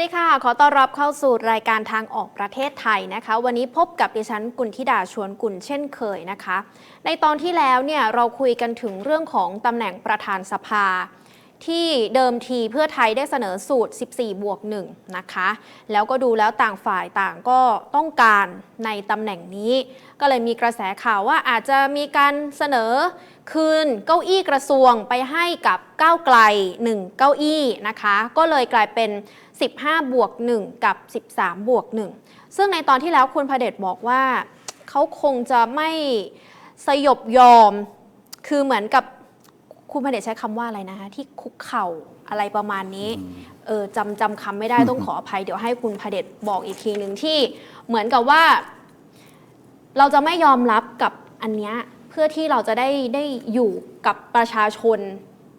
วัสดีค่ะ ขอต้อนรับเข้าสู่รายการทางออกประเทศไทยนะคะ วันนี้พบกับดิฉันกุลธิดาชวนกุลเช่นเคยนะคะ ในตอนที่แล้วเนี่ยเราคุยกันถึงเรื่องของตำแหน่งประธานสภา ที่เดิมทีเพื่อไทยได้เสนอสูตร 14 บวก1นะคะ แล้วก็ดูแล้วต่างฝ่ายต่างก็ต้องการในตำแหน่งนี้ ก็เลยมีกระแสข่าวว่าอาจจะมีการเสนอคืนเก้าอี้กระทรวงไปให้กับก้าวไกล 1 เก้าอี้นะคะ ก็เลยกลายเป็น 15 บวก 1 กับ 13 บวก 1 ซึ่งในตอนที่แล้วคุณพเดชบอกว่า เขาคงจะไม่สยบยอม คือเหมือนกับคุณพเดชใช้คำว่าอะไรนะคะที่คุกเข่าอะไรประมาณนี้เออจำจำคำไม่ได้ต้องขออภัย เดี๋ยวให้คุณพเดชบอกอีกทีหนึ่งที่เหมือนกับว่า เราจะไม่ยอมรับกับอันเนี้ยเพื่อที่เราจะได้ได้อยู่กับประชาชน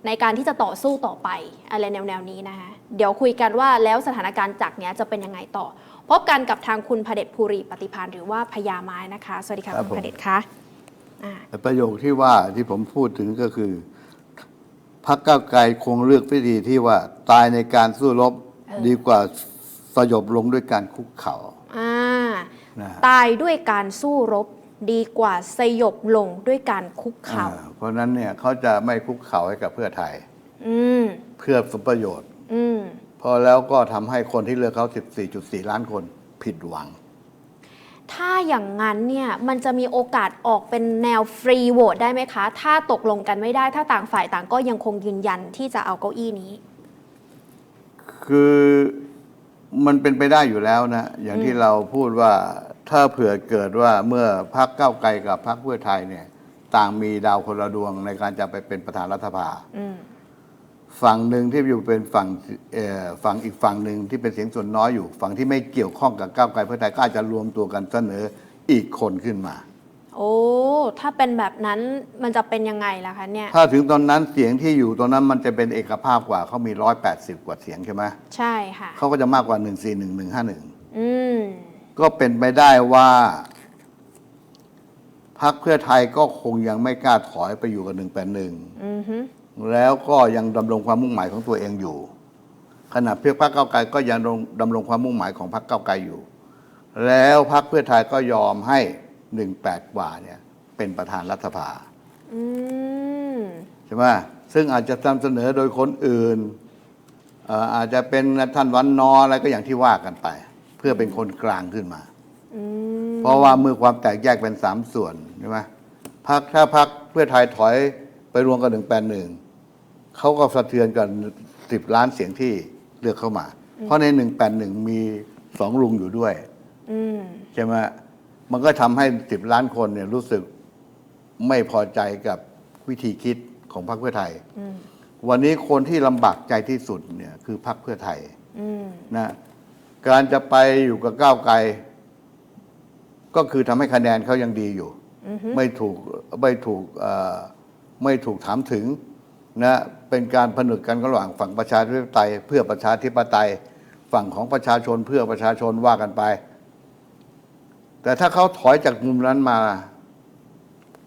ในการที่จะต่อสู้ต่อไป อะไรแนวแนวๆนี้นะคะ เดี๋ยวคุยกันว่าแล้วสถานการณ์จากเนี้ยจะเป็นยังไงต่อ พบกันกับทางคุณพเดชภูริปฏิพานหรือว่าพญาไม้นะคะ สวัสดีค่ะครับคุณผม พเดชคะอ่าแต่ประโยคที่ว่าที่ผมพูดถึงก็คือพรรคก้าวไกลคงเลือกวิธีที่ว่าตายในการสู้รบดีกว่าสยบลงด้วยการคุกเข่าอ่านะตายด้วยการสู้รบดีกว่าสยบลงด้วยการคุกเข่าอ่าเพราะฉะนั้นเนี่ยเขาจะไม่คุกเข่าให้กับเพื่อไทย อืม เพื่อผลประโยชน์ อืมพอแล้วก็ทำให้คนที่เลือกเขา 14.4 ล้านคนผิดหวัง ถ้าอย่างนั้นเนี่ยมันจะมีโอกาสออกเป็นแนวฟรีโหวตได้ไหมคะ ถ้าตกลงกันไม่ได้ ถ้าต่างฝ่ายต่างก็ยังคงยืนยันที่จะเอาเก้าอี้นี้ คือมันเป็นไปได้อยู่แล้วนะ อย่างที่เราพูดว่าถ้าเผื่อเกิดว่าเมื่อพรรคก้าวไกลกับพรรคเพื่อไทยเนี่ย ต่างมีดาวคนละดวงในการจะไปเป็นประธานรัฐสภา อืม ฝั่งหนึ่งที่อยู่เป็นฝั่งเอ่อฝั่งอีกฝั่งหนึ่งที่เป็นเสียงส่วนน้อยอยู่ ฝั่งที่ไม่เกี่ยวข้องกับก้าวไกลเพื่อไทยก็อาจจะรวมตัวกันเสนออีกคนขึ้นมา โอ้ถ้าเป็นแบบนั้นมันจะเป็นยังไงล่ะคะเนี่ย ถ้าถึงตอนนั้นเสียงที่อยู่ตรงนั้นมันจะเป็นเอกภาพกว่าเขามีร้อยแปดสิบกว่าเสียงใช่ไหมใช่ค่ะเขาก็จะมากกว่าหนึ่งสี่หนึ่งหนึ่งห้าหนึ่งอืมก็เป็นไปได้ว่าพรรคเพื่อไทยก็คงยังไม่กล้าถอยไปอยู่กับหนึ่งแปดหนึ่งอือฮึ แล้วก็ยังดำรงความมุ่งหมายของตัวเองอยู่ ขณะเพื่อพรรคเก้าวไกลก็ยังดำดำรงความมุ่งหมายของพรรคเก้าวไกลอยู่ แล้วพรรคเพื่อไทยก็ยอมให้หนึ่งแปดกว่าเนี่ยเป็นประธานรัฐสภาอืมใช่ไหมซึ่งอาจจะนำเสนอโดยคนอื่นเอ่ออาจจะเป็นท่านวันนอร์อะไรก็อย่างที่ว่ากันไป เพื่อเป็นคนกลางขึ้นมาอืมเพราะว่าเมื่อความแตกแยกเป็นสามส่วนใช่ไหมพักถ้าพักเพื่อไทยถอยไปรวมกับหนึ่งแปดหนึ่ง เขาก็สะเทือนกันสิบล้านเสียงที่เลือกเข้ามา เพราะในหนึ่งแปดหนึ่งมีสองลุงอยู่ด้วยอืมใช่ไหมมันก็ทำให้สิบล้านคนเนี่ยรู้สึกไม่พอใจกับวิธีคิดของพรรคเพื่อไทยอืมวันนี้คนที่ลำบากใจที่สุดเนี่ยคือพรรคเพื่อไทยอืมนะการจะไปอยู่กับก้าวไกล ก็คือทำให้คะแนนเขายังดีอยู่อือฮึไม่ถูกไม่ถูกเอ่อไม่ถูกถามถึง นะเป็นการผนึกกันระหว่างฝั่งประชาธิปไตย เพื่อประชาธิปไตย ฝั่งของประชาชนเพื่อประชาชนว่ากันไป แต่ถ้าเขาถอยจากมุมนั้นมา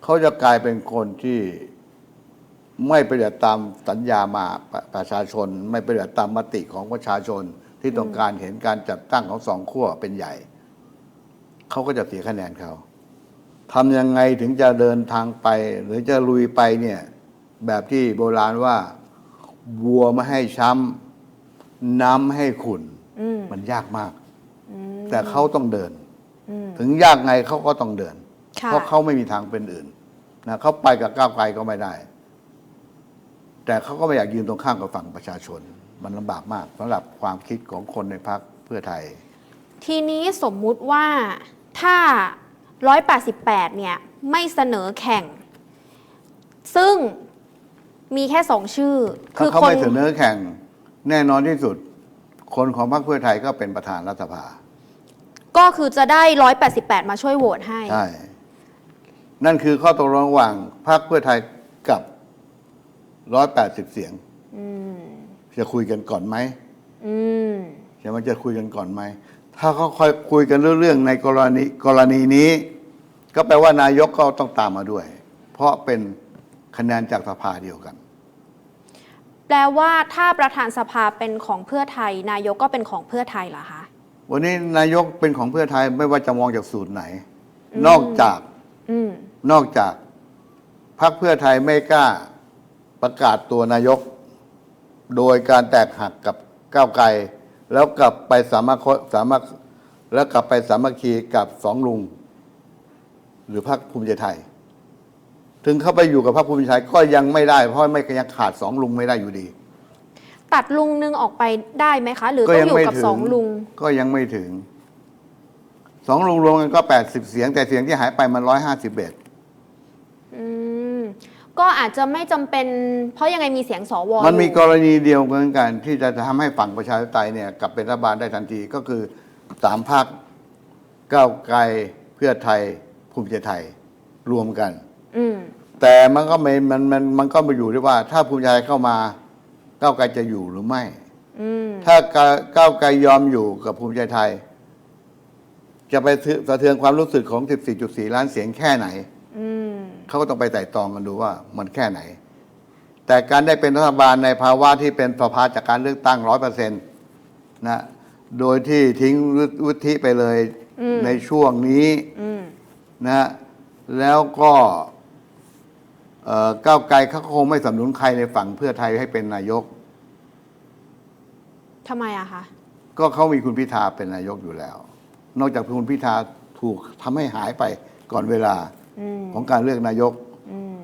เขาจะกลายเป็นคนที่ไม่ปฏิบัติตามสัญญามาประประชาชน ไม่ปฏิบัติตามมติของประชาชนที่ต้องการเห็นการจัดตั้งของสองขั้วเป็นใหญ่ เขาก็จะเสียคะแนนเขาทำยังไงถึงจะเดินทางไป หรือจะลุยไปเนี่ย แบบที่โบราณว่าวัวไม่ให้ช้ำน้ำไม่ให้ขุนอืมมันยากมากอืมแต่เขาต้องเดินอืมถึงยากไงเขาก็ต้องเดินค่ะเพราะเขาไม่มีทางเป็นอื่นนะเขาไปกับก้าวไกลก็ไม่ได้ แต่เขาก็ไม่อยากยืนตรงข้ามกับฝั่งประชาชน มันลำบากมากสำหรับความคิดของคนในพรรคเพื่อไทย ทีนี้สมมุติว่าถ้า 188 เนี่ย ไม่เสนอแข่ง ซึ่ง มีแค่สองชื่อ ถ้าเขาไม่เสนอแข่งแน่นอนที่สุด คนของพรรคเพื่อไทยก็เป็นประธานรัฐสภา ก็คือจะได้ 188 มาช่วยโหวตให้ ใช่ นั่นคือข้อตกลงระหว่างพรรคเพื่อไทยกับร้อยแปดสิบเสียง อืม จะคุยกันก่อนไหมอืม ใช่ไหมจะคุยกันก่อนไหม ถ้าเขาคอยคุยกันเรื่องๆในกรณีกรณีนี้ ก็แปลว่านายกก็ต้องตามมาด้วย เพราะเป็นคะแนนจากสภาเดียวกันแป ลว่าถ้าประธานสภาเป็นของเพื่อไทย นายกก็เป็นของเพื่อไทยเหรอคะวันนี้นายกเป็นของเพื่อไทยไม่ว่าจะมองจากสูตรไหน นอกจากอืมนอกจากพรรคเพื่อไทยไม่กล้าประกาศตัวนายก โดยการแตกหักกับก้าวไกล แล้วกลับไปสามัคคสามัคแล้วกลับไปสามัคคีกับสองลุง หรือพรรคภูมิใจไทย ถึงเข้าไปอยู่กับพรรคภูมิใจไทยก็ยังไม่ได้ เพราะไม่ยังขาดสองลุงไม่ได้อยู่ดี ตัดลุงนึงออกไปได้ไหมคะ หรือก็ต้องยังอยู่ไม่กับถึงสองลุง ก็ยังไม่ถึงสองลุงรวมกันก็แปดสิบเสียง แต่เสียงที่หายไปมันร้อยห้าสิบเอ็ดอืมก็อาจจะไม่จำเป็น เพราะยังไงมีเสียงสวมันมีอยู่กรณีเดียวกันกัน ที่จะทำให้ฝั่งประชาธิปไตยเนี่ยกลับเป็นรัฐบาลได้ทันทีก็คือสามพรรคก้าวไกลเพื่อไทยภูมิใจไทยรวมกัน อืมแต่มันก็ไม่มันมันมันก็มาอยู่ที่ว่า ถ้าภูมิใจไทยเข้ามาก้าวไกลจะอยู่หรือไม่ อืมถ้าก้าวก้าวไกลยอมอยู่กับภูมิใจไทย จะไปสะเทือนความรู้สึกของ 14.4 ล้านเสียงแค่ไหน อืมเขาก็ต้องไปไต่ตองกันดูว่ามันแค่ไหน แต่การได้เป็นรัฐบาลในภาวะที่เป็นสภาจากการเลือกตั้งร้อยเปอร์เซ็นต์นะ โดยที่ทิ้งวุฒิไปเลยอืมในช่วงนี้อืมนะ แล้วก็เอ่อ ก้าวไกลเขาก็คงไม่สนับสนุนใครในฝั่งเพื่อไทยให้เป็นนายก ทำไมอะคะ ก็เขามีคุณพิธาเป็นนายกอยู่แล้ว นอกจากคุณพิธาถูกทำให้หายไปก่อนเวลาอืมของการเลือกนายก อืม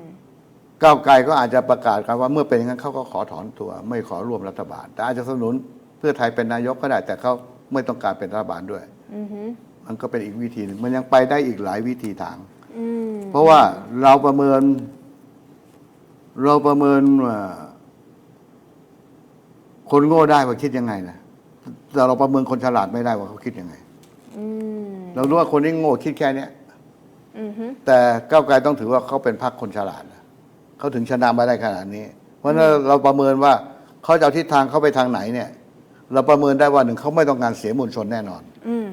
ก้าวไกลก็อาจจะประกาศกันว่าเมื่อเป็นอย่างนั้นเขาก็ขอถอนตัว ไม่ขอร่วมรัฐบาล แต่อาจจะสนับสนุนเพื่อไทยเป็นนายกก็ได้ แต่เขาไม่ต้องการเป็นรัฐบาลด้วย อือหือมันก็เป็นอีกวิธีหนึงมันยังไปได้อีกหลายวิธีทาง อืมเพราะว่าเราประเมิน เราประเมินว่าคนโง่ได้ว่าคิดยังไงนะแต่เราประเมินคนฉลาดไม่ได้ว่าเขาคิดยังไงอืมเรารู้ว่าคนที่โง่คิดแค่เนี้ยอือหือแต่ก้าวไกลต้องถือว่าเขาเป็นพรรคคนฉลาดนะเขาถึงชนะมาได้ขนาดนี้ เพราะฉะนั้นเราประเมินว่าเขาจะเอาทิศทางเขาไปทางไหนเนี่ย เราประเมินได้ว่าหนึ่งเขาไม่ต้องการเสียมวลชนแน่นอนอืม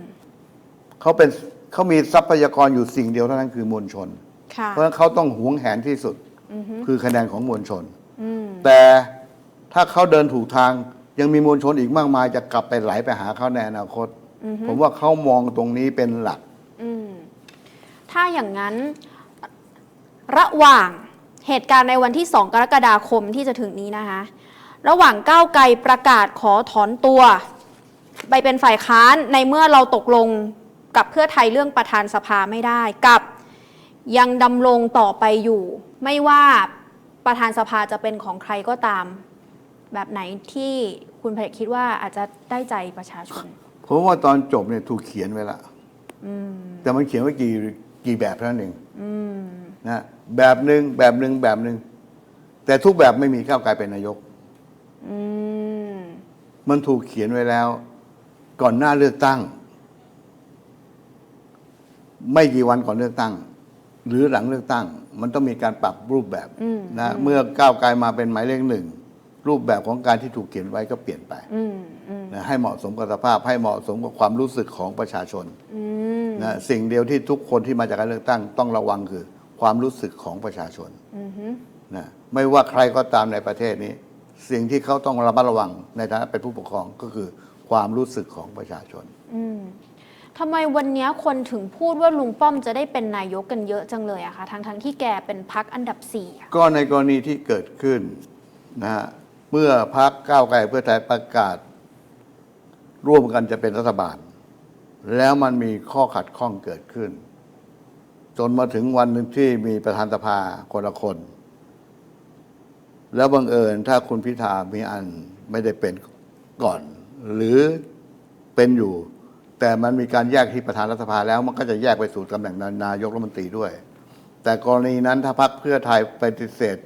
เขาเป็นเขามีทรัพยากรอยู่สิ่งเดียวเท่านั้นคือมวลชนค่ะเพราะฉะนั้นเขาต้องหวงแหนที่สุดอือหือ คือคะแนนของมวลชนอืมแต่ถ้าเขาเดินถูกทางยังมีมวลชนอีกมากมายจะกลับไปไหลไปหาเขาในอนาคตอือฮึผมว่าเขามองตรงนี้เป็นหลักอืมถ้าอย่างนั้นระหว่างเหตุการณ์ในวันที่ 2 กรกฎาคมที่จะถึงนี้นะคะ ระหว่างก้าวไกลประกาศขอถอนตัว ไปเป็นฝ่ายค้านในเมื่อเราตกลงกับเพื่อไทยเรื่องประธานสภาไม่ได้กับ ยังดำรงต่อไปอยู่ ไม่ว่าประธานสภาจะเป็นของใครก็ตาม แบบไหนที่คุณผลิตคิดว่าอาจจะได้ใจประชาชน ผมว่าตอนจบเนี่ยถูกเขียนไว้ละอืมแต่มันเขียนไว้กี่กี่แบบเท่านั้นเองอืมนะแบบหนึ่งแบบหนึ่งแบบหนึ่งแต่ทุกแบบไม่มีก้าวไกลเป็นนายกอืมมันถูกเขียนไว้แล้ว ก่อนหน้าเลือกตั้ง ไม่กี่วันก่อนเลือกตั้ง หรือหลังเลือกตั้ง มันต้องมีการปรับรูปแบบอืมนะเมื่อก้าวไกลมาเป็นหมายเลขหนึ่งรูปแบบของการที่ถูกเขียนไว้ก็เปลี่ยนไปอืมอืมนะให้เหมาะสมกับสภาพให้เหมาะสมกับความรู้สึกของประชาชนอืมนะสิ่งเดียวที่ทุกคนที่มาจากการเลือกตั้งต้องระวังคือ ความรู้สึกของประชาชนอืมฮึนะไม่ว่าใครก็ตามในประเทศนี้ สิ่งที่เขาต้องระมัดระวังในฐานะเป็นผู้ปกครองก็คือ ความรู้สึกของประชาชนอืม ทำไมวันนี้คนถึงพูดว่าลุงป้อมจะได้เป็นนายกกันเยอะจังเลยอะคะทั้งทั้งๆที่แกเป็นพักอันดับสี่ก็ในกรณีที่เกิดขึ้นนะฮะเมื่อพักก้าวไกลเพื่อไทยประกาศ ร่วมกันจะเป็นรัฐบาล แล้วมันมีข้อขัดข้องเกิดขึ้น จนมาถึงวันหนึ่งที่มีประธานสภาคนละคน แล้วบังเอิญถ้าคุณพิธามีอันไม่ได้เป็นก่อน หรือเป็นอยู่ แต่มันมีการแยกที่ประธานรัฐสภาแล้วมันก็จะแยกไปสู่ตำแหน่งนายกรัฐมนตรีด้วย แต่กรณีนั้นถ้าพรรคเพื่อไทยปฏิเสธ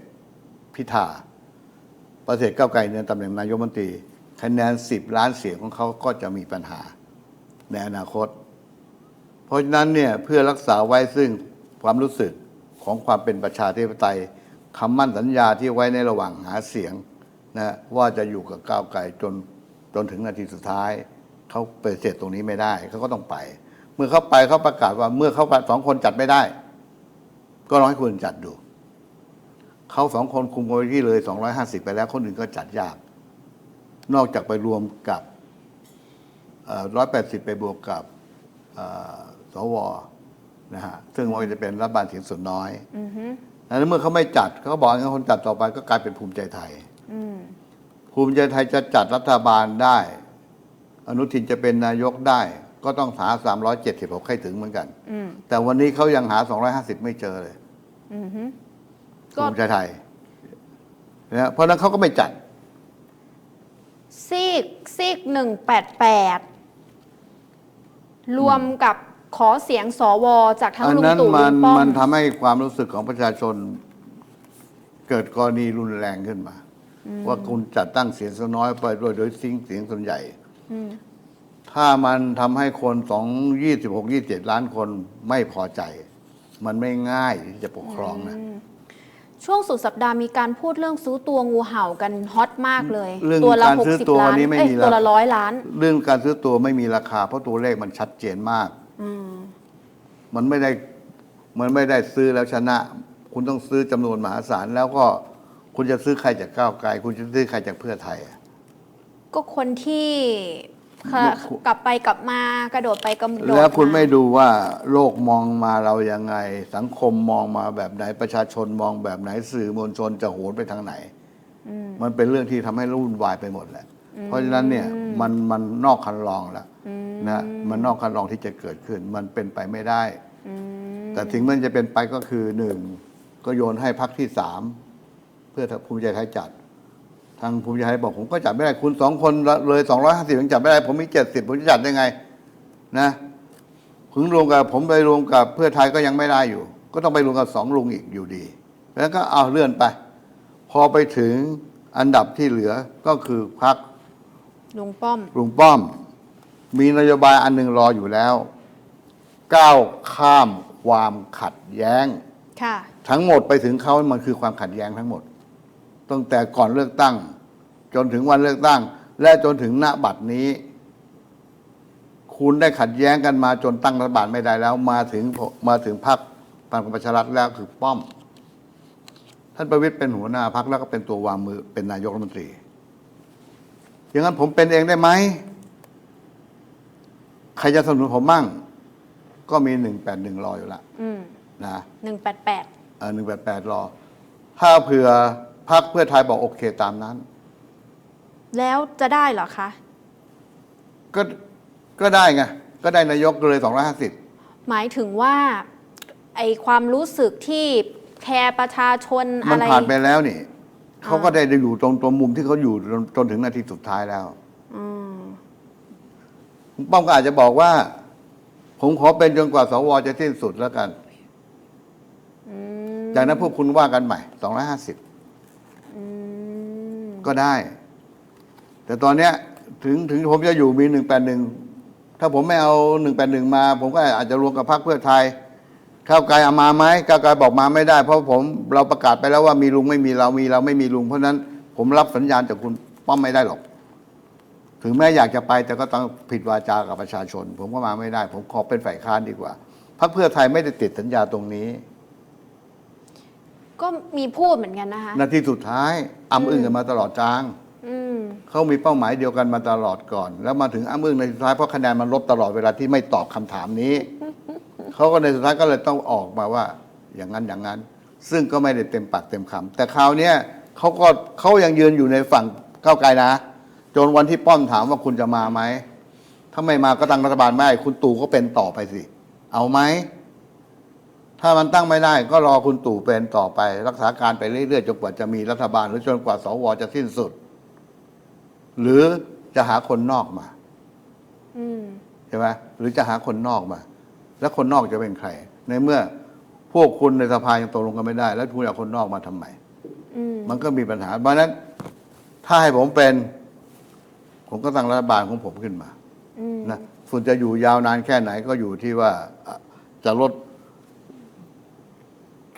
พิธาประเสริฐก้าวไกลในตำแหน่งนายกรัฐมนตรีคะแนนสิบล้านเสียงของเขาก็จะมีปัญหาในอนาคต เพราะฉะนั้นเนี่ยเพื่อรักษาไว้ซึ่งความรู้สึกของความเป็นประชาธิปไตยคำมั่นสัญญาที่ไว้ในระหว่างหาเสียงนะว่าจะอยู่กับก้าวไกลจนจนถึงนาทีสุดท้าย เขาปฏิเสธตรงนี้ไม่ได้เขาก็ต้องไป เมื่อเขาไปเขาประกาศว่าเมื่อเขาสองคนจัดไม่ได้ ก็ลองให้คุณจัดดูเขาสองคนคุมมูลที่เลยสองร้อยห้าสิบไปแล้วคนอื่นก็จัดยาก นอกจากไปรวมกับร้อยแปดสิบไปบวกกับเอ่อสวนะฮะซึ่งมันจะเป็นรัฐบาลเสียงส่วนน้อยอือฮึแล้วเมื่อเขาไม่จัดเขาบอกงั้นคนจัดต่อไปก็กลายเป็นภูมิใจไทยอืมภูมิใจไทยจะจัดรัฐบาลได้ อนุทินจะเป็นนายกได้ ก็ต้องหา 376ให้ถึงเหมือนกัน อืมแต่วันนี้เขายังหา 250 ไม่เจอเลยอือฮึภูก็มิใจไทยนะเพราะฉะนั้นเขาก็ไม่จัด ซีกซีกหนึ่งแปดแปดรวมกับขอเสียงสวจากทั้งอันลุงนั้นตู่มัลุนงป้อมัมนทำให้ความรู้สึกของประชาชน เกิดกรณีรุนแรงขึ้นมา ว่าคุณจัดตั้งเสียงส่วนน้อยไปด้วยโดยซิงเสียงส่วนใหญ่อืม ถ้ามันทำให้คนสองยี่สิบหกยี่สิบล้านคนไม่พอใจ มันไม่ง่ายที่จะปกครองนะช่วงสุดสัปดาห์มีการพูดเรื่องซื้อตัวงูเห่ากันฮอตมากเลย เรื่องตัวละการหกซื้อสิบตัวล้านนี้ไม่เอ้ยมีตัวราละร้อยล้าน เรื่องการซื้อตัวไม่มีราคา เพราะตัวเลขมันชัดเจนมากอืมมันไม่ได้มันไม่ได้ซื้อแล้วชนะ คุณต้องซื้อจำนวนมหาศาลแล้วก็คุณจะซื้อใครจากก้าวไกล คุณจะซื้อใครจากเพื่อไทยอะ ก็คนที่ค่ะลูกคุณกลับไปกลับมากระโดดไปกระโดดแล้วคุณาไม่ดูว่าโลกมองมาเรายังไง สังคมมองมาแบบไหนประชาชนมองแบบไหนสื่อมวลชนจะโหนไปทางไหนอืมมันเป็นเรื่องที่ทำให้วุ่นวายไปหมดแหละ เพราะฉะนั้นเนี่ยมันมันนอกคันลองแล้วอืมนะมันนอกคันลองที่จะเกิดขึ้น มันเป็นไปไม่ได้อืมแต่ถึงมันจะเป็นไปก็คือหนึ่งก็โยนให้พักที่สามเพื่อภูมิใจไทยจัด ทางภูมิใจไทยบอกผมก็จัดไม่ได้คุณสองคนเลยสองร้อยห้าสิบยังจัดไม่ได้ ผมมีเจ็ดสิบผมจะจัดได้ไง นะถึงรวมกับผมไปรวมกับเพื่อไทยก็ยังไม่ได้อยู่ ก็ต้องไปรวมกับสองลุงอีกอยู่ดี แล้วก็เอาเลื่อนไป พอไปถึงอันดับที่เหลือก็คือพักลุงป้อม ลุงป้อม มีนโยบายอันหนึ่งรออยู่แล้ว ก้าวข้ามความขัดแย้ง ค่ะ ทั้งหมดไปถึงเขามันคือความขัดแย้งทั้งหมด ตั้งแต่ก่อนเลือกตั้ง จนถึงวันเลือกตั้ง และจนถึงณบัดนี้ คุณได้ขัดแย้งกันมาจนตั้งรัฐบาลไม่ได้แล้ว มาถึงมาถึงพรรคพลังประชารัฐแล้วคือป้อม ท่านประวิตยเป็นหัวหน้าพรรคแล้วก็เป็นตัววางมือเป็นนายกรัฐมนตรีอย่างนั้นผมเป็นเองได้ไหมใครจะสนับสนุนผมมั่ง ก็มีหนึ่งแปดหนึ่งรออยู่ละอืมนะหนึ่งแปดแปดหนึ่งแปดแปดรอ ถ้าเผื่อ พักเพื่อไทยบอกโอเคตามนั้น แล้วจะได้เหรอคะ ก็ก็ได้ไงก็ได้นายกเลยสองร้อยห้าสิบหมายถึงว่าไอความรู้สึกที่แคร์ประชาชนอะไร มันผ่านไปแล้วนี่เขาก็ได้อยู่ตรงตรงมุมที่เขาอยู่จนถึงนาทีสุดท้ายแล้วคุณป้อมก็อาจจะบอกว่า ผมขอเป็นจนกว่าสวจะสิ้นสุดแล้วกัน จากนั้นพวกคุณว่ากันใหม่สองร้อยห้าสิบ ก็ได้ แต่ตอนเนี้ยถึงถึงผมจะอยู่มีหนึ่งแปดหนึ่งถ้าผมไม่เอาหนึ่งแปดหนึ่งมา ผมก็อาจจะรวมกับพรรคเพื่อไทยก้าวไกลเอามาไหมก้าวไกลบอกมาไม่ได้ เพราะผมเราประกาศไปแล้วว่ามีลุงไม่มีเรามีเราไม่มีลุง เพราะนั้นผมรับสัญญาณจากคุณป้อมไม่ได้หรอก ถึงแม้อยากจะไปแต่ก็ต้องผิดวาจากับประชาชน ผมก็มาไม่ได้ ผมขอเป็นฝ่ายค้านดีกว่าพรรคเพื่อไทยไม่ได้ติดสัญญาตรงนี้ ก็มีพูดเหมือนกันนะคะ นาทีสุดท้ายอ้ำอึ้งกันมาตลอดจาง อืม เขามีเป้าหมายเดียวกันมาตลอดก่อน แล้วมาถึงอ้ามึงในสุดท้ายเพราะคะแนนมันลดตลอดเวลาที่ไม่ตอบคำถามนี้ เขาก็ในสุดท้ายก็เลยต้องออกมาว่า อย่างนั้นอย่างนั้น ซึ่งก็ไม่ได้เต็มปากเต็มคำแต่คราวเนี้ยเขาก็เขายังยืนอยู่ในฝั่งก้าวไกลนะ จนวันที่ป้อมถามว่าคุณจะมาไหมถ้าไม่มาก็ตั้งรัฐบาลไม่ได้คุณตู่ก็เป็นต่อไปสิ เอาไหม ถ้ามันตั้งไม่ได้ก็รอคุณตู่เป็นต่อไป รักษาการไปเรื่อยๆจนกว่าจะมีรัฐบาลหรือจนกว่าสวจะสิ้นสุด หรือจะหาคนนอกมาอืมใช่ไหมหรือจะหาคนนอกมา แล้วคนนอกจะเป็นใคร ในเมื่อพวกคุณในสภายังตกลงกันไม่ได้ แล้วคุณเอาคนนอกมาทำไมอืมมันก็มีปัญหาเพราะฉะนั้น ถ้าให้ผมเป็น ผมก็ตั้งรัฐบาลของผมขึ้นมาอืมนะส่วนจะอยู่ยาวนานแค่ไหนก็อยู่ที่ว่าอะจะลด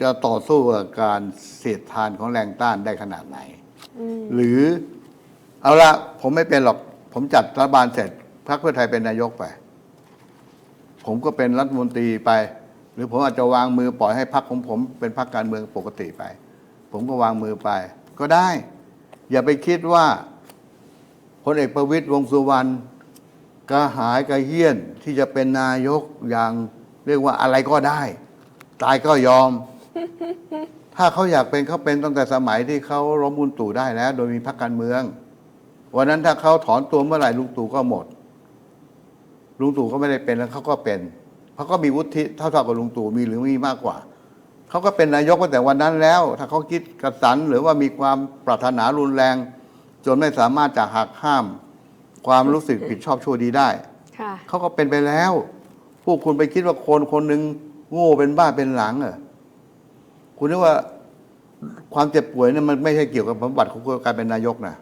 จะต่อสู้กับการเสียดทานของแรงต้านได้ขนาดไหนอืมหรือเอาละผมไม่เป็นหรอก ผมจัดรัฐบาลเสร็จพรรคเพื่อไทยเป็นนายกไป ผมก็เป็นรัฐมนตรีไป หรือผมอาจจะวางมือปล่อยให้พรรคของผมเป็นพรรคการเมืองปกติไป ผมก็วางมือไป ก็ได้ อย่าไปคิดว่าพลเอกประวิตยวงษ์สุวรรณกระหายกระเฮี้ยนที่จะเป็นนายกอย่างเรียกว่าอะไรก็ได้ ตายก็ยอม ถ้าเขาอยากเป็นเขาเป็นตั้งแต่สมัยที่เขาล้มบุญตู่ได้แล้ว โดยมีพรรคการเมือง วันนั้นถ้าเขาถอนตัวเมื่อไหร่ลุงตู่ก็หมด ลุงตู่ก็ไม่ได้เป็นแล้วเขาก็เป็นเขาก็มีวุฒิเท่าๆกับลุงตู่มีหรือมีมากกว่าเขาก็เป็นนายกตั้งแต่วันนั้นแล้ว ถ้าเขาคิดกระสันหรือว่ามีความปรารถนารุนแรง จนไม่สามารถจะหักห้าม ความรู้สึกผิดชอบชั่วดีได้ค่ะเขาก็เป็นไปแล้ว พวกคุณไปคิดว่าคนคนหนึ่งโง่เป็นบ้าเป็นหลังเหรอ คุณนึกว่าความเจ็บป่วยเนี่ยมันไม่ใช่เกี่ยวกับบำบัดของการเป็นนายกนะ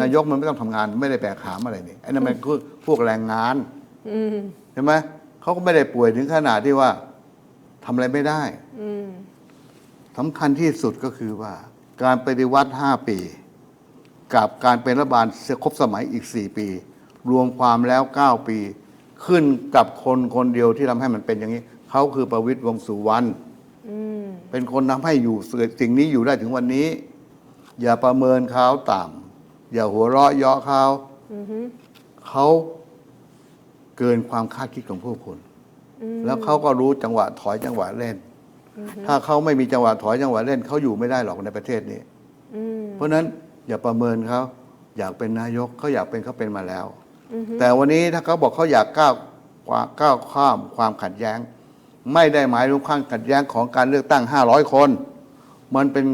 นายกมันไม่ต้องทำงานไม่ได้แบกหามอะไรนี่ไอ้นั่นมันคือพวกแรงงานอืมใช่ไหมเขาก็ไม่ได้ป่วยถึงขนาดที่ว่าทำอะไรไม่ได้อืมสำคัญที่สุดก็คือว่า การปฏิวัติ5ปี กับการเป็นรัฐบาลครบสมัยอีก4ปี รวมความแล้ว9ปี ขึ้นกับคนคนเดียวที่ทำให้มันเป็นอย่างนี้เขาคือประวิตรวงษ์สุวรรณอืม เป็นคนทำให้อยู่สิ่งนี้อยู่ได้ถึงวันนี้ อย่าประเมินเขาต่ำอย่าหัวเราะเยาะเขาอือฮึเขาเกินความคาดคิดของพวกคุณอืมแล้วเขาก็รู้จังหวะถอยจังหวะเล่น ถ้าเขาไม่มีจังหวะถอยจังหวะเล่นเขาอยู่ไม่ได้หรอกในประเทศนี้อืมเพราะฉะนั้นอย่าประเมินเขาอยากเป็นนายกเขาอยากเป็นเขาเป็นมาแล้วอือฮึแต่วันนี้ถ้าเขาบอกเขาอยากก้าวก้าวข้ามความขัดแย้ง ไม่ได้หมายถึงความขัดแย้งของการเลือกตั้ง 500 คน มันเป็น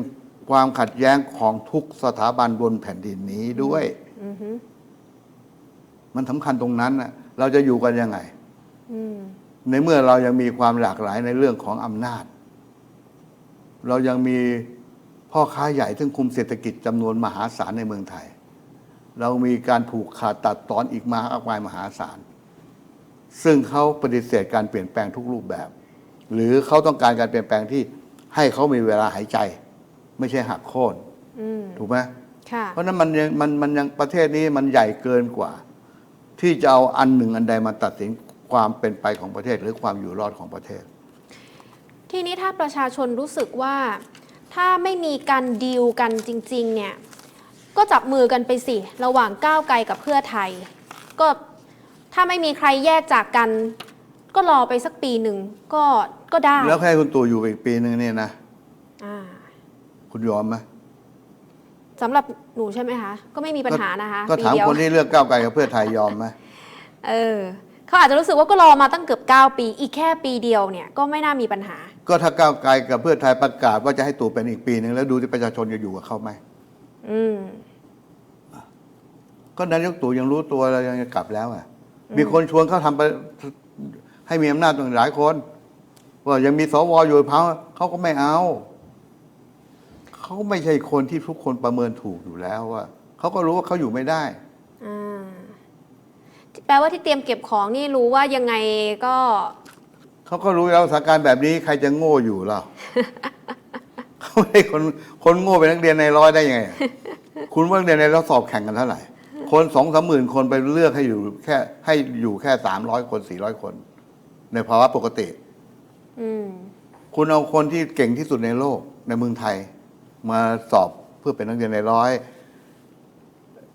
ความขัดแย้งของทุกสถาบันบนแผ่นดินนี้ด้วย อือฮึมันสำคัญตรงนั้นนะเราจะอยู่กันยังไง อืมในเมื่อเรายังมีความหลากหลายในเรื่องของอำนาจ เรายังมีพ่อค้าใหญ่ซึ่งคุมเศรษฐกิจจำนวนมหาศาลในเมืองไทย เรามีการผูกขาดตัดตอนอีกมากมายมหาศาล ซึ่งเขาปฏิเสธการเปลี่ยนแปลงทุกรูปแบบ หรือเขาต้องการการเปลี่ยนแปลงที่ให้เขามีเวลาหายใจ ไม่ใช่หักโค่นอืมถูกไหมค่ะเพราะฉะนั้นมันยังมันมันยังประเทศนี้มันใหญ่เกินกว่า ที่จะเอาอันหนึ่งอันใดมาตัดสินความเป็นไปของประเทศหรือความอยู่รอดของประเทศ ทีนี้ถ้าประชาชนรู้สึกว่าถ้าไม่มีการดีลกันจริง ๆ เนี่ย ก็จับมือกันไปสิ ระหว่างก้าวไกลกับเพื่อไทย ก็ถ้าไม่มีใครแยกจากกัน ก็รอไปสักปีหนึ่งก็ ก็ได้แล้วให้คุณตู่อยู่ไปอีกปีหนึ่งเนี่ยนะ อ่าคุณยอมไหมสำหรับหนูใช่ไหมคะ ก็ไม่มีปัญหานะคะก็ถามปีเดียวคนที่เลือกก้าวไกลกับเพื่อไทยยอมไหมเออเขาอาจจะรู้สึกว่าก็รอมาตั้งเกือบ 9 ปี อีกแค่ปีเดียวเนี่ยก็ไม่น่ามีปัญหา ก็ถ้าก้าวไกลกับเพื่อไทยประกาศว่าจะให้ตู่เป็นอีกปีหนึ่งแล้วดูที่ประชาชนจะอยู่กับเขาไหมอืม ก็นายกตู่ยังรู้ตัวแล้วยังจะกลับแล้วอะมีคนชวนเขาทำไปให้มีอำนาจตั้งหลายคน ว่ายังมีสวอยู่เขาเขาก็ไม่เอา เขาไม่ใช่คนที่ทุกคนประเมินถูกอยู่แล้วว่าเขาก็รู้ว่าเขาอยู่ไม่ได้อ่าแปลว่าที่เตรียมเก็บของนี่รู้ว่ายังไงก็ เขาก็รู้แล้วสถานการณ์แบบนี้ใครจะโง่อยู่เราเขาไม่ได้คนคนโง่เป็นนักเรียนในร้อยได้ยังไงอะคุณว่านักเรียนในร้อยสอบแข่งกันเท่าไหร่คนสองสามหมื่นคนไปเลือกให้อยู่แค่ให้อยู่แค่สามร้อยคนสี่ร้อยคน ในภาวะปกติอืม คุณเอาคนที่เก่งที่สุดในโลกในเมืองไทย มาสอบเพื่อเป็นนักเรียนในร้อย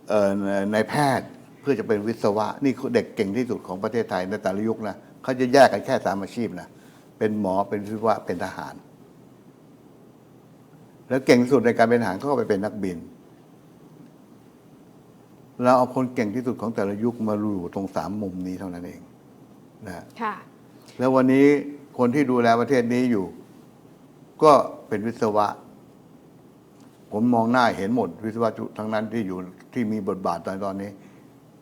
เอ่อในแพทย์เพื่อจะเป็นวิศวะ นี่คือเด็กเก่งที่สุดของประเทศไทยในแต่ละยุคนะเขาจะแยกกันแค่สามอาชีพนะเป็นหมอเป็นวิศวะเป็นทหาร แล้วเก่งที่สุดในการเป็นทหารเขาก็ไปเป็นนักบินเราเอาคนเก่งที่สุดของแต่ละยุคมาอยู่ตรงสามมุมนี้เท่านั้นเองนะค่ะแล้ววันนี้ คนที่ดูแลประเทศนี้อยู่ ก็เป็นวิศวะ ผมมองหน้าเห็นหมด วิศวะทั้งนั้นที่อยู่ที่มีบทบาทตอนตอนนี้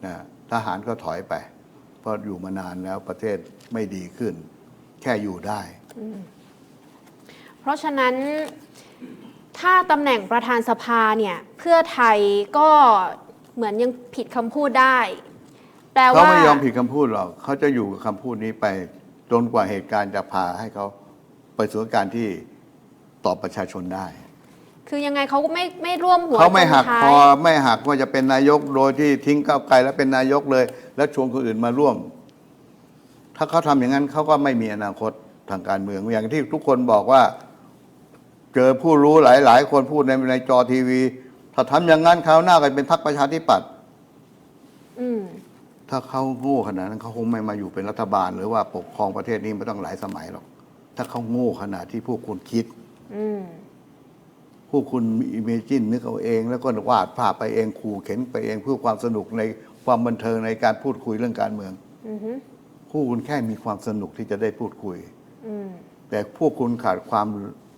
นะทหารก็ถอยไป เพราะอยู่มานานแล้วประเทศไม่ดีขึ้น แค่อยู่ได้ เพราะฉะนั้นถ้าตำแหน่งประธานสภาเนี่ยเพื่อไทยก็เหมือนยังผิดคำพูดได้แปลเขาว่าไม่ยอมผิดคำพูดหรอกเขาจะอยู่กับคำพูดนี้ไป จนกว่าเหตุการณ์จะพาให้เขาไปสู่การที่ตอบประชาชนได้ คือยังไงเขาก็ไม่ไม่ร่วมหัวเขาไม่หักจนท้ายคอไม่หักว่าจะเป็นนายกโดยที่ทิ้งก้าวไกลแล้วเป็นนายกเลย แล้วชวนคนอื่นมาร่วม ถ้าเขาทำอย่างนั้นเขาก็ไม่มีอนาคตทางการเมืองอย่างที่ทุกคนบอกว่า เจอผู้รู้หลาย ๆ คนพูดในในจอทีวี ถ้าทำอย่างนั้นคราวหน้าก็เป็นพรรคประชาธิปัตย์อืม ถ้าเขาโง่ขนาดนั้นเขาคงไม่มาอยู่เป็นรัฐบาล หรือว่าปกครองประเทศนี้มาต้องหลายสมัยหรอก ถ้าเขาโง่ขนาดที่พวกคุณคิดอืมพวกคุณมีอิมเมจินนึกเอาเอง แล้วก็วาดภาพไปเองขู่เข็นไปเองเพื่อความสนุกในความบันเทิงในการพูดคุยเรื่องการเมืองอือฮึพวกคุณแค่มีความสนุกที่จะได้พูดคุย อืมแต่พวกคุณขาดความ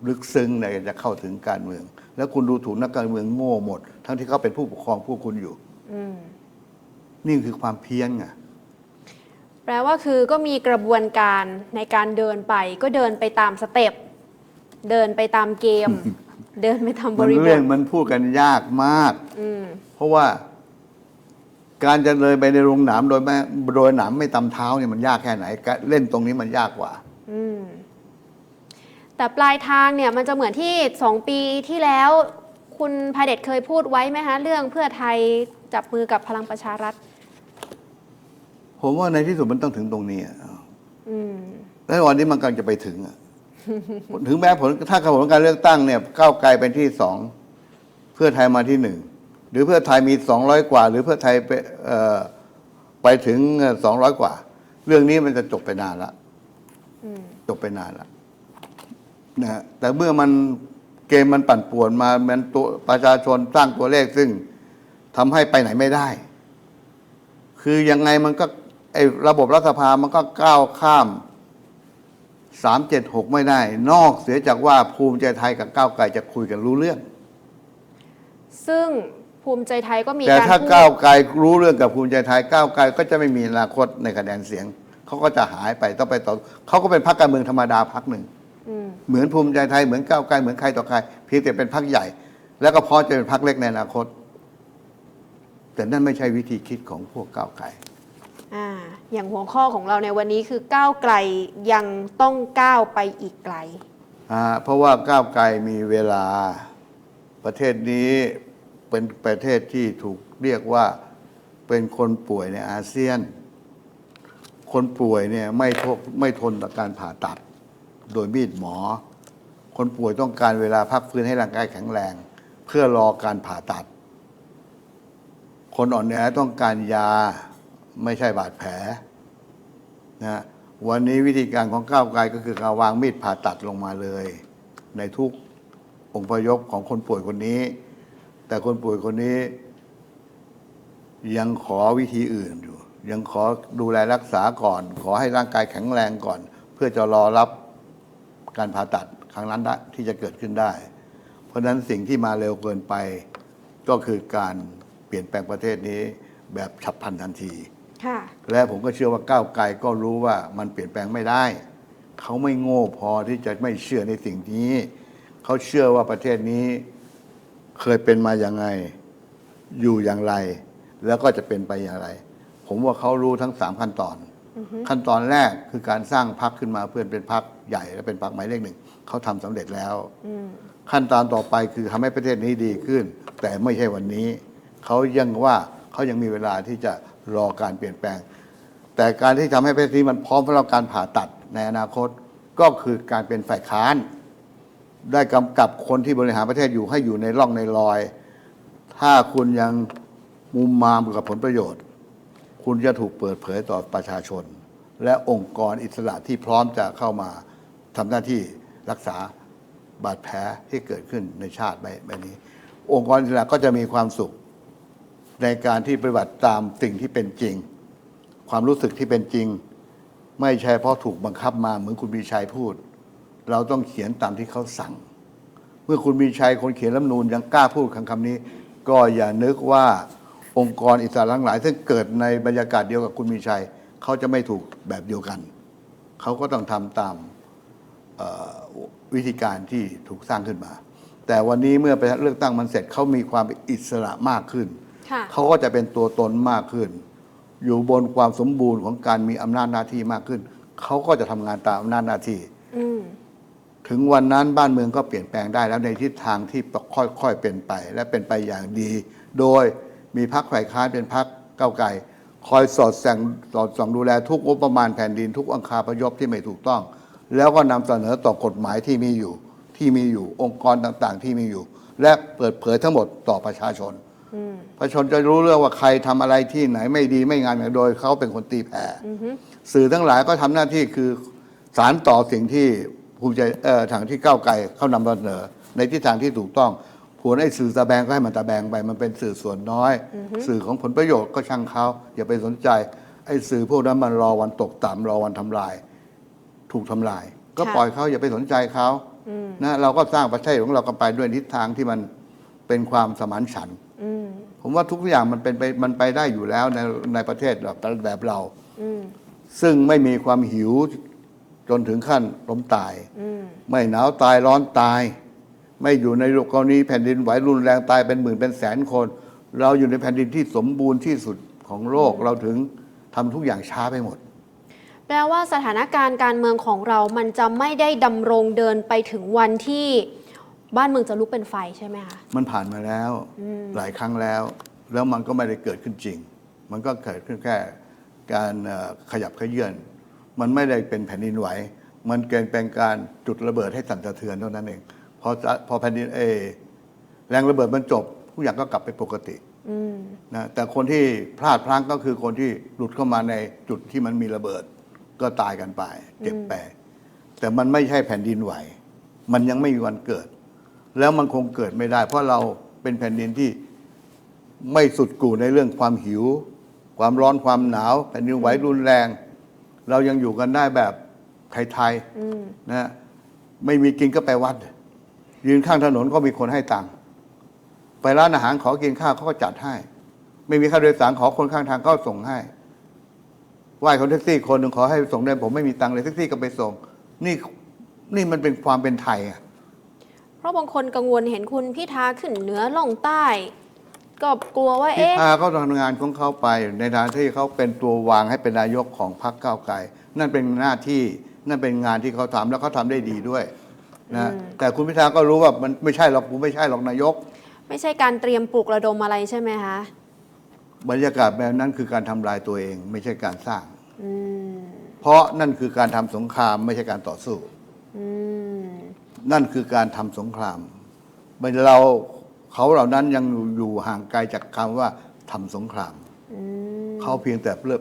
ลึกซึ้งในการจะเข้าถึงการเมือง แล้วคุณดูถูกนักการเมืองโง่หมด ทั้งที่เขาเป็นผู้ปกครองพวกคุณอยู่ อืม นี่คือความเพี้ยนไงแปลว่าคือก็มีกระบวนการในการเดินไป ก็เดินไปตามสเต็ปเดินไปตามเกม เดินไปตามบมันริบเรื่อทงมันพูดกันยากมาก อืมเพราะว่า การจะเลยไปในโรงหนามโดยไม่โดยหนามไม่ตำเท้าเนี่ยมันยากแค่ไหนการเล่นตรงนี้มันยากกว่า อืมแต่ปลายทางเนี่ยมันจะเหมือนที่สองปีที่แล้ว คุณพาเดชเคยพูดไว้ไหมคะเรื่องเพื่อไทยจับมือกับพลังประชารัฐ ผมว่าในที่สุดมันต้องถึงตรงนี้อะอืมแล้ววันนี้มันกำลังจะไปถึงอะถึงแม้ผลถ้าผลการเลือกตั้งเนี่ยก้าวไกลเป็นที่สองเพื่อไทยมาที่หนึ่งหรือเพื่อไทยมีสองร้อยกว่า หรือเพื่อไทยไปเอ่อไปถึงสองร้อยกว่า เรื่องนี้มันจะจบไปนานละอืมจบไปนานละนะฮะแต่เมื่อมันเกมมันปั่นป่วนมามันตัวประชาชนสร้างตัวเลขซึ่งทำให้ไปไหนไม่ได้ คือยังไงมันก็ไอ้ ระบบรัฐสภามันก็ก้าวข้ามสามเจ็ดหกไม่ได้ นอกเสียจากว่าภูมิใจไทยกับก้าวไกลจะคุยกันรู้เรื่อง ซึ่งภูมิใจไทยก็มีแต่การถ้าพูดก้าวไกลรู้เรื่องกับภูมิใจไทยก้าวไกลก็จะไม่มีอนาคตในคะแนนเสียงเขาก็จะหายไปต้องไปต่อเขาก็เป็นพรรคการเมืองธรรมดาพรรคหนึ่งอืมเหมือนภูมิใจไทยเหมือนก้าวไกลเหมือนใครต่อใครเพียงแต่เป็นพรรคใหญ่ แล้วก็พร้อมจะเป็นพรรคเล็กในอนาคต แต่นั่นไม่ใช่วิธีคิดของพวกก้าวไกล อ่าอย่างหัวข้อของเราในวันนี้คือก้าวไกลยังต้องก้าวไปอีกไกลอ่าเพราะว่าก้าวไกลมีเวลาประเทศนี้เป็นประเทศที่ถูกเรียกว่าเป็นคนป่วยในอาเซียน คนป่วยเนี่ยไม่ทไม่ทนต่อการผ่าตัด โดยมีดหมอ คนป่วยต้องการเวลาพักฟื้นให้ร่างกายแข็งแรง เพื่อรอการผ่าตัด คนอ่อนแอต้องการยา ไม่ใช่บาดแผลนะวันนี้วิธีการของก้าวไกลก็คือการวางมีดผ่าตัดลงมาเลย ในทุกองค์ประยบของคนป่วยคนนี้ แต่คนป่วยคนนี้ ยังขอวิธีอื่นอยู่ ยังขอดูแลรักษาก่อน ขอให้ร่างกายแข็งแรงก่อน เพื่อจะรอรับการผ่าตัดครั้งนั้นได้ที่จะเกิดขึ้นได้ เพราะฉะนั้นสิ่งที่มาเร็วเกินไป ก็คือการเปลี่ยนแปลงประเทศนี้แบบฉับพลันทันที และผมก็เชื่อว่าก้าวไกลก็รู้ว่ามันเปลี่ยนแปลงไม่ได้ เขาไม่โง่พอที่จะไม่เชื่อในสิ่งนี้ เขาเชื่อว่าประเทศนี้เคยเป็นมาอย่างไง อยู่อย่างไร แล้วก็จะเป็นไปอย่างไร ผมว่าเขารู้ทั้งสามขั้นตอน ขั้นตอนแรกคือการสร้างพรรคขึ้นมาเพื่อเป็นพรรคใหญ่และเป็นพรรคหมายเลขหนึ่งเขาทำสำเร็จแล้วอืมขั้นตอนต่อไปคือทำให้ประเทศนี้ดีขึ้น แต่ไม่ใช่วันนี้ เขายังว่าเขายังมีเวลาที่จะ รอการเปลี่ยนแปลง แต่การที่ทำให้ประเทศนี้มันพร้อมสำหรับการผ่าตัดในอนาคตก็คือการเป็นฝ่ายค้าน ได้กำกับคนที่บริหารประเทศอยู่ให้อยู่ในร่องในรอย ถ้าคุณยังมุมมามกับผลประโยชน์ คุณจะถูกเปิดเผยต่อประชาชน และองค์กรอิสระที่พร้อมจะเข้ามาทำหน้าที่รักษาบาดแผลที่เกิดขึ้นในชาติใบใบนี้ องค์กรอิสระก็จะมีความสุข ในการที่ปฏิบัติตามสิ่งที่เป็นจริง ความรู้สึกที่เป็นจริง ไม่ใช่เพราะถูกบังคับมาเหมือนคุณมีชัยพูด เราต้องเขียนตามที่เขาสั่ง เมื่อคุณมีชัยคนเขียนรัฐธรรมนูญยังกล้าพูดคำคำนี้ ก็อย่านึกว่าองค์กรอิสระทั้งหลาย ซึ่งเกิดในบรรยากาศเดียวกับคุณมีชัยเขาจะไม่ถูกแบบเดียวกัน เขาก็ต้องทำตามวิธีการที่ถูกสร้างขึ้นมา แต่วันนี้เมื่อไปเลือกตั้งมันเสร็จเขามีความอิสระมากขึ้น เขาก็จะเป็นตัวตนมากขึ้น อยู่บนความสมบูรณ์ของการมีอำนาจหน้าที่มากขึ้น เขาก็จะทำงานตามอำนาจหน้าที่อืมถึงวันนั้นบ้านเมืองก็เปลี่ยนแปลงได้แล้วในทิศทางที่ค่อยๆเป็นไป และเป็นไปอย่างดี โดยมีพักฝ่ายค้านเป็นพักเก้าวไกลคอยสอดแสงสอดส่องดูแลทุกงบประมาณแผ่นดินทุกอังคาพยพที่ไม่ถูกต้อง แล้วก็นำเสนอต่อกฎหมายที่มีอยู่ที่มีอยู่องค์กรต่างๆ ที่มีอยู่ และเปิดเผยทั้งหมดต่อประชาชน ประชาชนจะรู้เรื่องว่าใครทำอะไรที่ไหนไม่ดีไม่งามอย่างโดยเขาเป็นคนตีแผ่สื่อทั้งหลายก็ทำหน้าที่คือสารต่อสิ่งที่ภูมิใจเอ่อทางที่ก้าวไกลเขานำเสนอ ในทิศทางที่ถูกต้องผลไอ้สื่อตะแบงก็ให้มันตะแบงไป มันเป็นสื่อส่วนน้อย สื่อของผลประโยชน์ก็ช่างเขาอย่าไปสนใจไอ้สื่อพวกนั้นมันรอวันตกต่ำรอวันทำลาย ถูกทำลาย ก็ค่ะปล่อยเขาอย่าไปสนใจเขานะเราก็สร้างประเทศของเรากันไปด้วยทิศทางที่มันเป็นความสมานฉันท์อืม ผมว่าทุกอย่างมันเป็นไปมันไปได้อยู่แล้วในในประเทศแบบแบบเราอืมซึ่งไม่มีความหิวจนถึงขั้นล้มตายอืมไม่หนาวตายร้อนตาย ไม่อยู่ในกรณีแผ่นดินไหวรุนแรงตายเป็นหมื่นเป็นแสนคน เราอยู่ในแผ่นดินที่สมบูรณ์ที่สุดของโลกเราถึงทำทุกอย่างช้าไปหมด แปลว่าสถานการณ์การเมืองของเรามันจะไม่ได้ดำรงเดินไปถึงวันที่ บ้านเมืองจะลุกเป็นไฟใช่ไหมคะ มันผ่านมาแล้วหลายครั้งแล้ว แล้วมันก็ไม่ได้เกิดขึ้นจริง มันก็เกิดขึ้นแค่การเอ่อขยับขยื่นมันไม่ได้เป็นแผ่นดินไหว มันเกินเป็นการจุดระเบิดให้สั่นสะเทือนเท่านั้นเองพอจะพอแผ่นดินเออแรงระเบิดมันจบทุกอย่างก็กลับไปปกติอืมนะแต่คนที่พลาดพลั้งก็คือคนที่หลุดเข้ามาในจุดที่มันมีระเบิด ก็ตายกันไปเจ็บไปแต่มันไม่ใช่แผ่นดินไหว มันยังไม่มีวันเกิด แล้วมันคงเกิดไม่ได้ เพราะเราเป็นแผ่นดินที่ไม่สุดกู่ในเรื่องความหิว ความร้อนความหนาว แผ่นดินไหวรุนแรง เรายังอยู่กันได้แบบไทยอืมๆนะฮะไม่มีกินก็ไปวัด ยืนข้างถนนก็มีคนให้ตังค์ไปร้านอาหารขอกินข้าวเขาก็จัดให้ ไม่มีค่าโดยสารขอคนข้างทางเขาส่งให้ไหว้คนแท็กซี่คนหนึ่งขอให้ส่งได้ผมไม่มีตังค์เลยแท็กซี่ก็ไปส่ง นี่นี่มันเป็นความเป็นไทยอะเพราะบางคนกังวลเห็นคุณพิธาขึ้นเหนือล่องใต้ ก็กลัวว่าพิเอ๊ะ ธาเขาทำงานของเขาไป ในฐานะที่เขาเป็นตัววางให้เป็นนายกของพรรคก้าวไกลนั่นเป็นหน้าที่นั่นเป็นงานที่เขาทำแล้วเขาทำได้ดีด้วยนะแต่คุณพิธาก็รู้ว่ามันไม่ใช่หรอกกูไม่ใช่หรอกนายก ไม่ใช่การเตรียมปลุกระดมอะไรใช่ไหมคะบรรยากาศแบบนั้นคือการทำลายตัวเอง ไม่ใช่การสร้าง อืมเพราะนั่นคือการทำสงครามไม่ใช่การต่อสู้ อืม นั่นคือการทำสงครามเราเขาเหล่านั้นยังอยู่ห่างไกลจากคำว่าทำสงครามอืมเขาเพียงแต่เพื่อ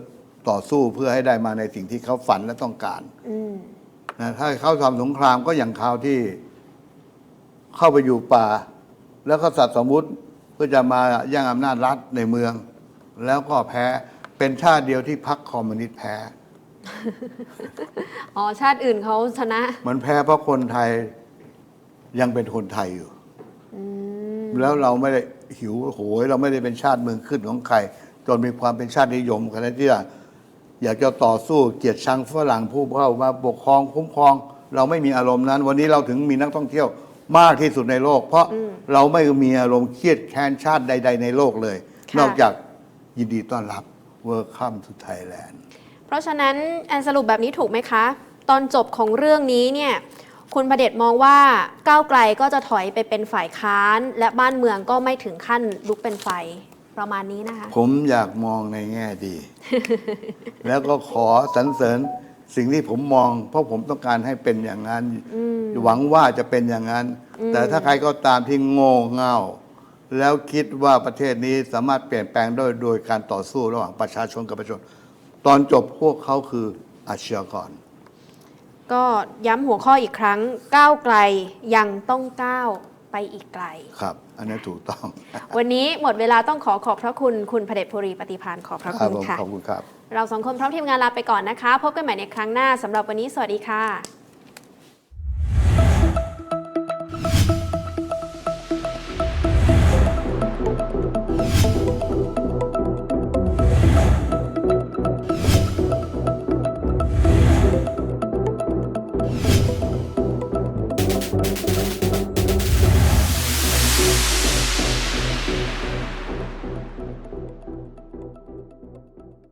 ต่อสู้เพื่อให้ได้มาในสิ่งที่เขาฝันและต้องการอืมนะถ้าเขาทำสงครามก็อย่างคราวที่เข้าไปอยู่ป่า แล้วก็สัตว์สมมุติเพื่อจะมาย่างอำนาจรัฐในเมือง แล้วก็แพ้เป็นชาติเดียวที่พรรคคอมมิวนิสต์แพ้อ๋อชาติอื่นเขาชนะ มันแพ้เพราะคนไทย ยังเป็นคนไทยอยู่อืมแล้วเราไม่ได้หิวโหย เราไม่ได้เป็นชาติเมืองขึ้นของใคร จนมีความเป็นชาตินิยมขนาดที่ว่าอยากจะต่อสู้เกลียดชังฝรั่งผู้เข้ามาปกครองคุ้มครอง เราไม่มีอารมณ์นั้น วันนี้เราถึงมีนักท่องเที่ยวมากที่สุดในโลก เพราะเราไม่มีอารมณ์เครียดแค้นชาติใด ๆ ในโลกเลยค่ะนอกจากยินดีต้อนรับ Welcome to Thailand เพราะฉะนั้นแอนสรุปแบบนี้ถูกไหมคะ ตอนจบของเรื่องนี้เนี่ย คุณประเดชมองว่าก้าวไกลก็จะถอยไปเป็นฝ่ายค้าน และบ้านเมืองก็ไม่ถึงขั้นลุกเป็นไฟประมาณนี้นะคะ ผมอยากมองในแง่ดี แล้วก็ขอสรรเสริญสิ่งที่ผมมอง เพราะผมต้องการให้เป็นอย่างนั้น หวังว่าจะเป็นอย่างนั้น แต่ถ้าใครก็ตามที่โง่เง่า แล้วคิดว่าประเทศนี้สามารถเปลี่ยนแปลงได้โดยการต่อสู้ระหว่างประชาชนกับประชาชน ตอนจบพวกเขาคืออาชญากร ก็ย้ำหัวข้ออีกครั้งก้าวไกลยังต้องก้าวไปอีกไกล ครับ อันนี้ถูกต้องวันนี้หมดเวลาต้องขอขอบพระคุณคุณพระเดชภูริปฏิพานขอบพระครัคุบณผมค่ะขอบคุณครับ เราสองคนพร้อมทีมงานลาไปก่อนนะคะ พบกันใหม่ในครั้งหน้าสำหรับวันนี้สวัสดีค่ะ